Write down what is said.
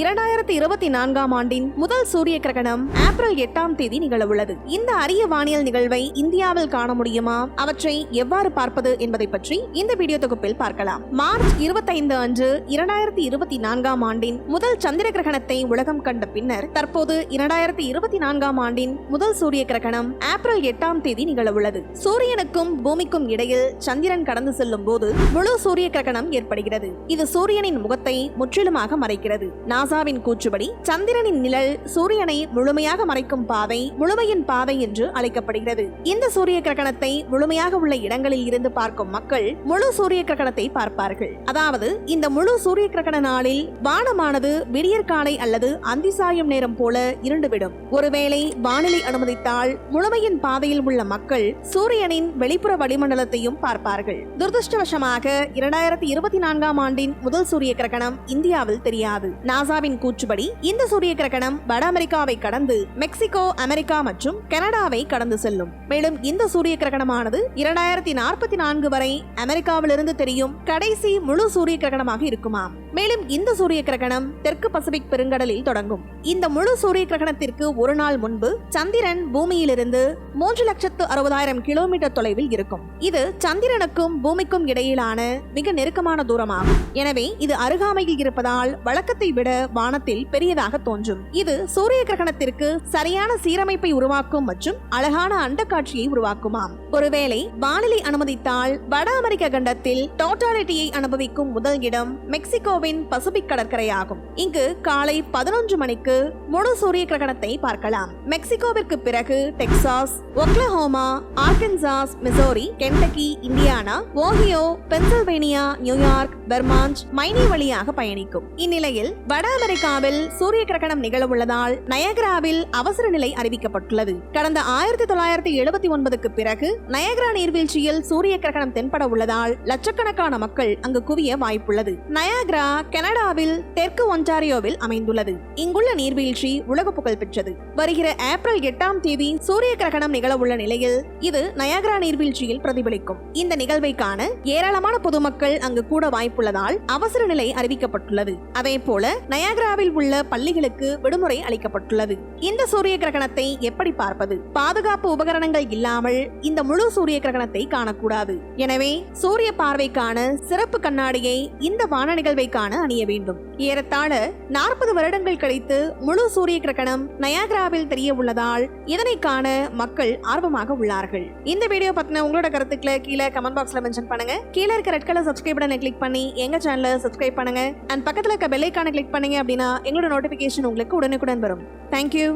இரண்டாயிரத்தி இருபத்தி நான்காம் ஆண்டின் முதல் சூரிய கிரகணம் ஏப்ரல் எட்டாம் தேதி நிகழவுள்ளது. இந்த அரிய வானியல் நிகழ்வை இந்தியாவில் காண முடியுமா? அவற்றை எவ்வாறு பார்ப்பது என்பதை பற்றி இந்த வீடியோ தொகுப்பில் பார்க்கலாம். மார்ச் இருபத்தைந்து அன்று இரண்டாயிரத்தி இருபத்தி நான்காம் ஆண்டின் முதல் சந்திர கிரகணத்தை உலகம் கண்ட பின்னர் தற்போது இரண்டாயிரத்தி இருபத்தி நான்காம் ஆண்டின் முதல் சூரிய கிரகணம் ஏப்ரல் எட்டாம் தேதி நிகழவுள்ளது. சூரியனுக்கும் பூமிக்கும் இடையில் சந்திரன் கடந்து செல்லும் போது முழு சூரிய கிரகணம் ஏற்படுகிறது. இது சூரியனின் முகத்தை முற்றிலுமாக மறைக்கிறது. நாசாவின் கூற்றுப்படி சந்திரனின் நிழல் சூரியனை முழுமையாக மறைக்கும் பாதை முழுமையின் பாதை என்று அழைக்கப்படுகிறது. இந்த சூரிய கிரகணத்தை முழுமையாக உள்ள இடங்களில் இருந்து பார்க்கும் மக்கள் முழு சூரிய கிரகணத்தை பார்ப்பார்கள். அதாவது இந்த முழு சூரிய கிரகண நாளில் வானமானது விடியற் காலை அல்லது அந்தி சாயும் நேரம் போல இருண்டுவிடும். ஒருவேளை வானிலை அனுமதித்தால் முழுமையின் பாதையில் உள்ள மக்கள் சூரியனின் வெளிப்புற வளிமண்டலத்தையும் பார்ப்பார்கள். துரதிருஷ்டவசமாக இரண்டாயிரத்தி இருபத்தி நான்காம் ஆண்டின் முதல் சூரிய கிரகணம் இந்தியாவில் தெரியாது. நாசா நாசாவின் கூற்றுப்படி இந்த சூரிய கிரகணம் வட அமெரிக்காவை கடந்து மெக்சிகோ அமெரிக்கா மற்றும் கனடாவை கடந்து செல்லும். மேலும் இந்த சூரிய கிரகணமானது இரண்டாயிரத்தி நாற்பத்தி நான்கு வரை அமெரிக்காவிலிருந்து தெரியும் கடைசி முழு சூரிய கிரகணமாக இருக்குமாம். மேலும் இந்த சூரிய கிரகணம் தெற்கு பசிபிக் பெருங்கடலில் தொடங்கும். இந்த முழு சூரிய கிரகணத்திற்கு ஒரு நாள் முன்பு சந்திரன் பூமியிலிருந்து மூன்று லட்சத்து அறுபதாயிரம் கிலோமீட்டர் தொலைவில் இருக்கும். இது சந்திரனுக்கும் பூமிக்கும் இடையிலான மிக நெருக்கமான தூரமாகும். எனவே இது அருகாமையில் இருப்பதால் வழக்கத்தை விட வானத்தில் பெரியதாக தோன்றும். இது சூரிய கிரகணத்திற்கு சரியான சீரமைப்பை உருவாக்கும் மற்றும் அழகான அண்ட காட்சியை உருவாக்குமாம். ஒருவேளை வானிலை அனுமதித்தால் வட அமெரிக்க கண்டத்தில் டோட்டாலிட்டியை அனுபவிக்கும் முதல் இடம் மெக்சிகோவின் பசிபிக் கடற்கரையாகும். இங்கு காலை பதினொன்று மணிக்கு முழு சூரிய கிரகணத்தை பார்க்கலாம். மெக்சிகோவிற்கு பிறகு Texas Oklahoma Arkansas Missouri Kentucky Indiana Ohio Pennsylvania New York Vermont Maine வழியாக பயணிக்கும். இந்நிலையில் வட அமெரிக்காவில் சூரிய கிரகணம் நிகழவுள்ளதால் நயகராவில் அவசர நிலை அறிவிக்கப்பட்டுள்ளது. கடந்த ஆயிரத்தி தொள்ளாயிரத்தி எழுபத்தி ஒன்பதுக்கு பிறகு நயகரா நீர்வீழ்ச்சியில் சூரிய கிரகணம் தென்பட உள்ளதால் லட்சக்கணக்கான மக்கள் அங்கு குவிய வாய்ப்புள்ளது. நயாகரா கனடாவில் தெற்கு ஒன்டாரியோவில் அமைந்துள்ளது. இங்குள்ள நீர்வீழ்ச்சி உலக புகழ் பெற்றது. வருகிற ஏப்ரல் எட்டாம் தேதி சூரிய கிரகணம் நிகழவுள்ள நிலையில் இது நயாகரா நீர்வீழ்ச்சியில் பிரதிபலிக்கும். இந்த நிகழ்வை காண ஏராளமான பொதுமக்கள் அங்கு கூட வாய்ப்புள்ளதால் அவசர நிலை அறிவிக்கப்பட்டுள்ளது. அதே போல நயாகராவில் உள்ள பள்ளிகளுக்கு விடுமுறை அளிக்கப்பட்டுள்ளது. இந்த சூரிய கிரகணத்தை எப்படி பார்ப்பது? பாதுகாப்பு உபகரணங்கள் இல்லாமல் இந்த முழு சூரிய கிரகணத்தை காணக்கூடாது. எனவே சூரிய பார்வைக்கான சிறப்பு கண்ணாடியை இந்த வான நிகழ்வை காண அணிய வேண்டும். ஏறத்தாழ நாற்பது வருடங்கள் கழித்து முழு சூரிய கிரகணம் நயாகராவில் தெரிய உள்ளதால் இதனை காண மக்கள் ஆர்வமாக உள்ளார்கள். இந்த வீடியோ பத்தின உங்களோட கருத்துக்களை கீழே கமெண்ட் பாக்ஸ்ல மென்ஷன் பண்ணுங்க. கீழே இருக்க ரெட் கலர் சப்ஸ்கிரைப் பட்டனை கிளிக் பண்ணி எங்க சேனலை சப்ஸ்கிரைப் பண்ணுங்க. அண்ட் பக்கத்துல இருக்க பெல்லைக்கான கிளிக் பண்ணீங்க அப்படின்னா எங்களோட நோட்டிபிகேஷன் உங்களுக்கு உடனுக்குடன் வரும். தேங்க்யூ